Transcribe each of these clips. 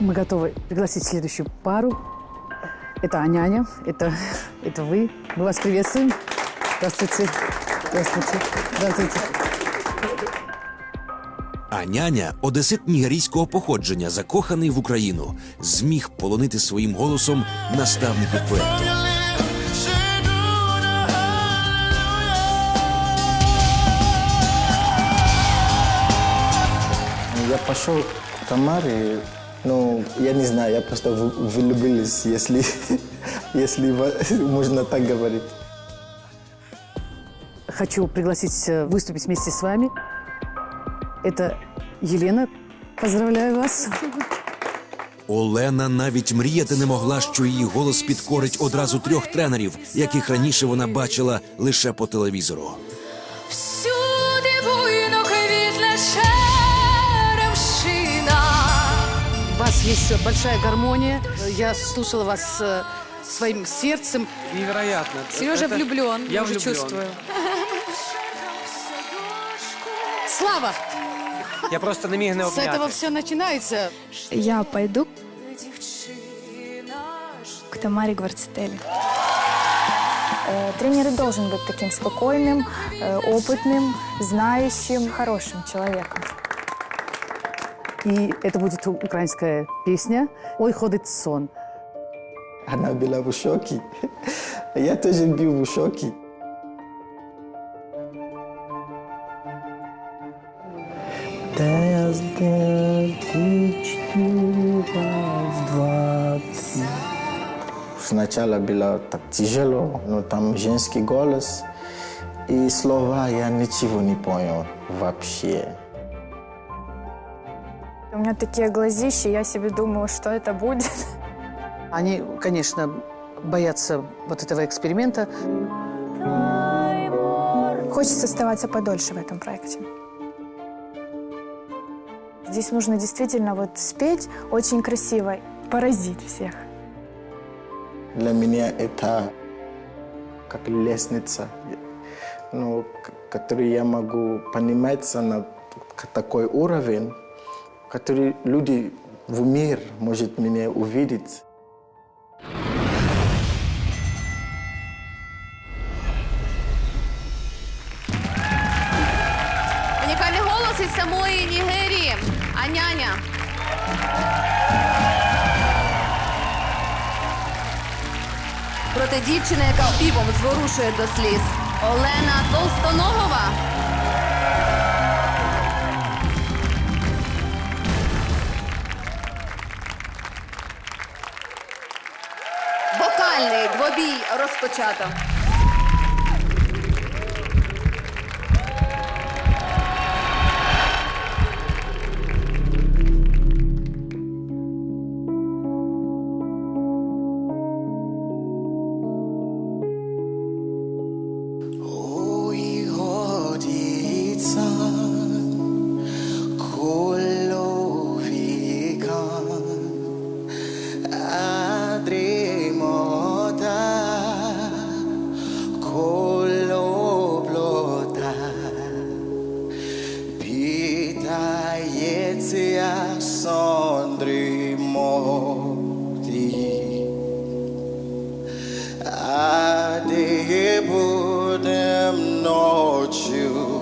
Мы готовы пригласить следующую пару. Это Аняня, это, это вы. Мы вас приветствуем. Здравствуйте. Здравствуйте. Здравствуйте. А няня, одесит нігерійського походження, закоханий в Україну, зміг полонити своїм голосом наставників проекту. Я пошел к Тамаре, ну, я не знаю, я просто в- влюбилась, если, если во- можно так говорить. Хочу пригласить э, выступить вместе с вами. Это Елена. Поздравляю вас. Олена навіть мріяти не могла, що її голос підкорить одразу трьох тренерів, яких раніше вона бачила лише по телевізору. Всюди вас есть большая гармония. Я слушала вас э, своим сердцем. Невероятно. Сережа Это- влюблен, Я уже влюблен. чувствую. Слава! Я просто не міг не С этого все начинается. Я пойду к Тамаре Гварцетели. Э, Тренер должен быть таким спокойным, э, опытным, знающим, хорошим человеком. И это будет украинская песня «Ой, ходит сон». Она была в шоке. Я тоже был в шоке. Сначала было так тяжело, но там женский голос. И слова я ничего не понял вообще. У меня такие глазища, я себе думала, что это будет. Они, конечно, боятся вот этого эксперимента. Хочется оставаться подольше в этом проекте. Здесь нужно действительно вот спеть очень красиво, поразить всех. Для меня это как лестница, ну, к- который я могу подниматься на такой уровень, который люди в мир может меня увидеть. Унікальний голос із самої Нігерії. Аняня. Проте дівчина, яка співом зворушує до сліз. Олена Толстоногова. Розпочато. you.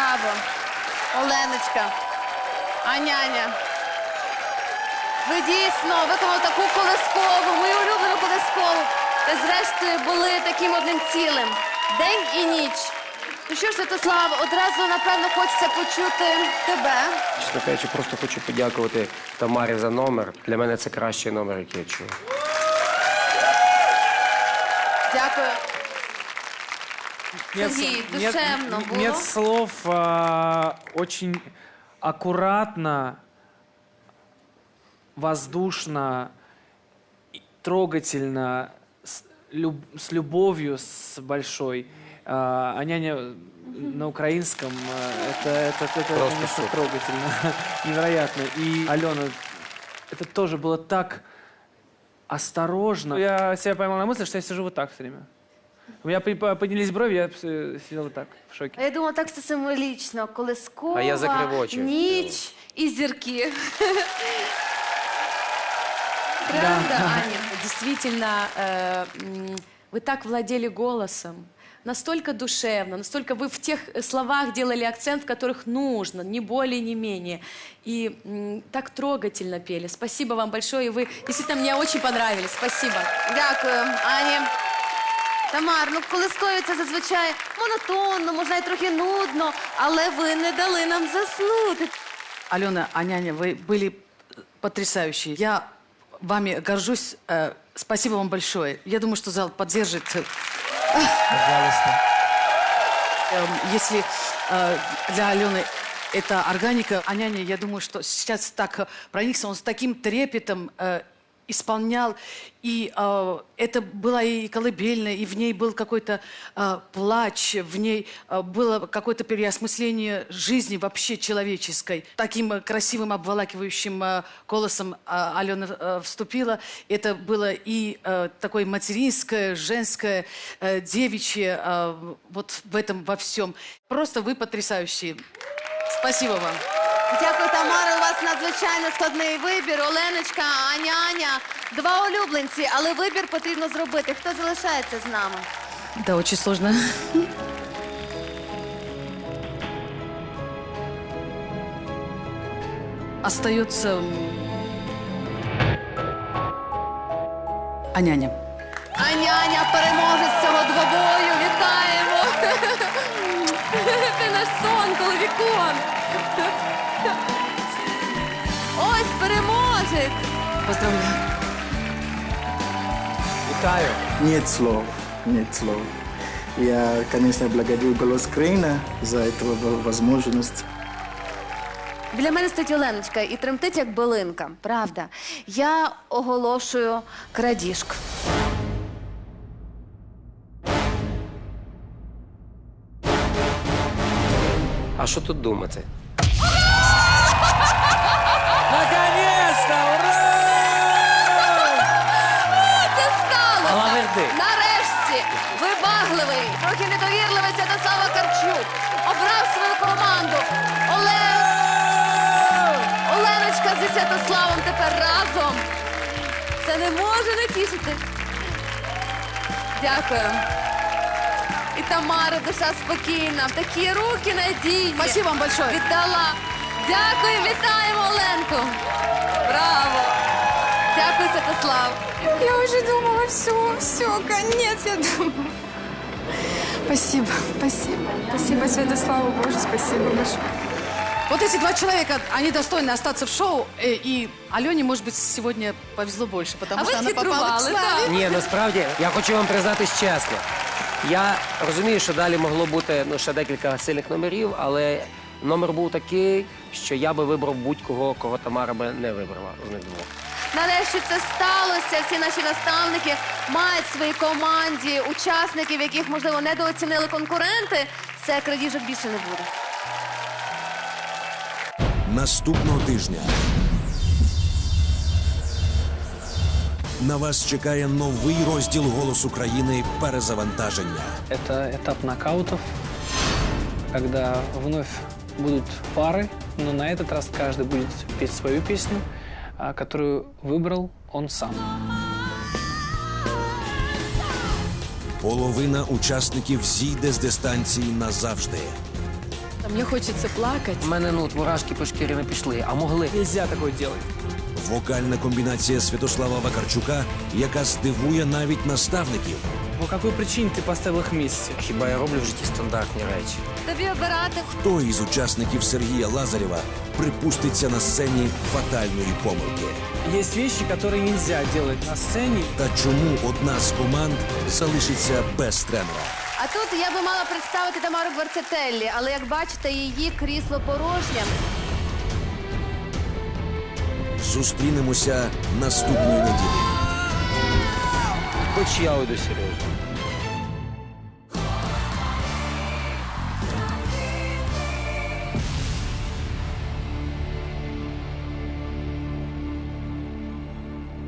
Браво! Оленочка, Аняня. Ви дійсно виконали таку колискову, мою улюблену колискову. Та зрештою були таким одним цілим. День і ніч. Ну що ж, Святослав, одразу, напевно, хочеться почути тебе. Чесно кажучи, просто хочу подякувати Тамарі за номер. Для мене це кращий номер, який я чую. Дякую. Нет, Сергей, нет- душевно было? нет слов, а, очень аккуратно, воздушно, трогательно, с, люб- с любовью, с большой. А, а няня на украинском, а, это, это, это, это, конечно, трогательно, невероятно. И Алена, это тоже было так осторожно. Я себя поймал на мысли, что я сижу вот так все время. У меня при- по- поднялись брови, я э, сидел вот так, в шоке. А я думала, так все символічно. Колискова, А я закрив очі. ніч і зірки. Правда, Аня? Действительно, э, м, вы так владели голосом. Настолько душевно, настолько вы в тех э, словах делали акцент, в которых нужно, ни более, ни менее. И м, так трогательно пели. Спасибо вам большое. И вы действительно мне очень понравились. Спасибо. Дякую, Ані. Тамар, ну колискові це зазвичай монотонно, можна й трохи нудно, але ви не дали нам заснути. Алена, Аняня, вы были потрясающие. Я вами горжусь. Э, Спасибо вам большое. Я думаю, что зал поддержит. Пожалуйста. Эм, Если э, для Алены это органика, а няня, я думаю, что сейчас так э, проникся, он с таким трепетом э, исполнял, и э, это была и колыбельная, и в ней был какой-то э, плач, в ней э, было какое-то переосмысление жизни вообще человеческой. Таким красивым, обволакивающим э, голосом э, Алена э, вступила. Это было и э, такое материнское, женское, э, девичье, э, вот в этом во всем. Просто вы потрясающие. Спасибо вам. Дякую, Тамара. Вас надзвичайно складний вибір. Оленочка, Аняня. Два улюбленці, але вибір потрібно зробити. Хто залишається з нами? Да, очень сложно. Остается... Аняня. Аняня, переможець цього двобою. Вітаємо! Ти наш сон, коловікон. Ось переможець. Поздравляю. Вітаю! Нет слов, нет слов. Я, конечно, благодарю «Голос Украины» за эту во- возможность. Біля мене стоїть Оленочка і тремтить, як билинка. Правда. Я оголошую крадіжку. А що тут думати? Вибагливий, трохи недовірливий Святослава Карчук обрав свою команду. Олен... Оленочка зі Святославом тепер разом. Це не може не тішити. Дякую. І Тамара душа спокійна, в такі руки надійні. Спасибо вам большое. Віддала. Дякую, вітаємо Оленку. Браво! Дякую, Святослав. Я уже думала, все, все, конец, я думала. Спасибо, спасибо. Спасибо, Святославу Боже, спасибо большое. Вот эти два человека, они достойны остаться в шоу. э, И Алене, может быть, сегодня повезло больше, потому А что вы она попала к хитрували, славе. да. Ні, насправді я хочу вам признатись чесно. Я розумію, що далі могло бути ну, ще декілька сильних номерів, але номер був такий, що я би вибрав будь-кого, кого Тамара би не вибрала з них двох. Нарешті це сталося. Всі наші наставники мають в своїй команді учасників, яких, можливо, недооцінили конкуренти. Це крадіжок більше не буде. Наступного тижня на вас чекає новий розділ «Голос України» перезавантаження. Это этап нокаутов, когда вновь будут пары, но на этот раз каждый будет петь свою песню, а, которую выбрал он сам. Половина учасників зійде з дистанції назавжди. Мне хочется плакать. У мене ну, от мурашки по шкірі не пішли, а могли. Нельзя такое делать. Вокальна комбінація Святослава Вакарчука, яка здивує навіть наставників. По какой причине ты поставил их вместе? Хіба я роблю в житті стандартні речі? Тобі обирати Хто із учасників Сергія Лазарєва припуститься на сцені фатальної помилки? Есть вещи, которые нельзя делать на сцене. Та чому одна з команд залишиться без тренера? А тут я би мала представити Тамару Гварцетеллі, але як бачите, її крісло порожнє. Зустрінемося наступної неділі. Хоч я уйду серйозно.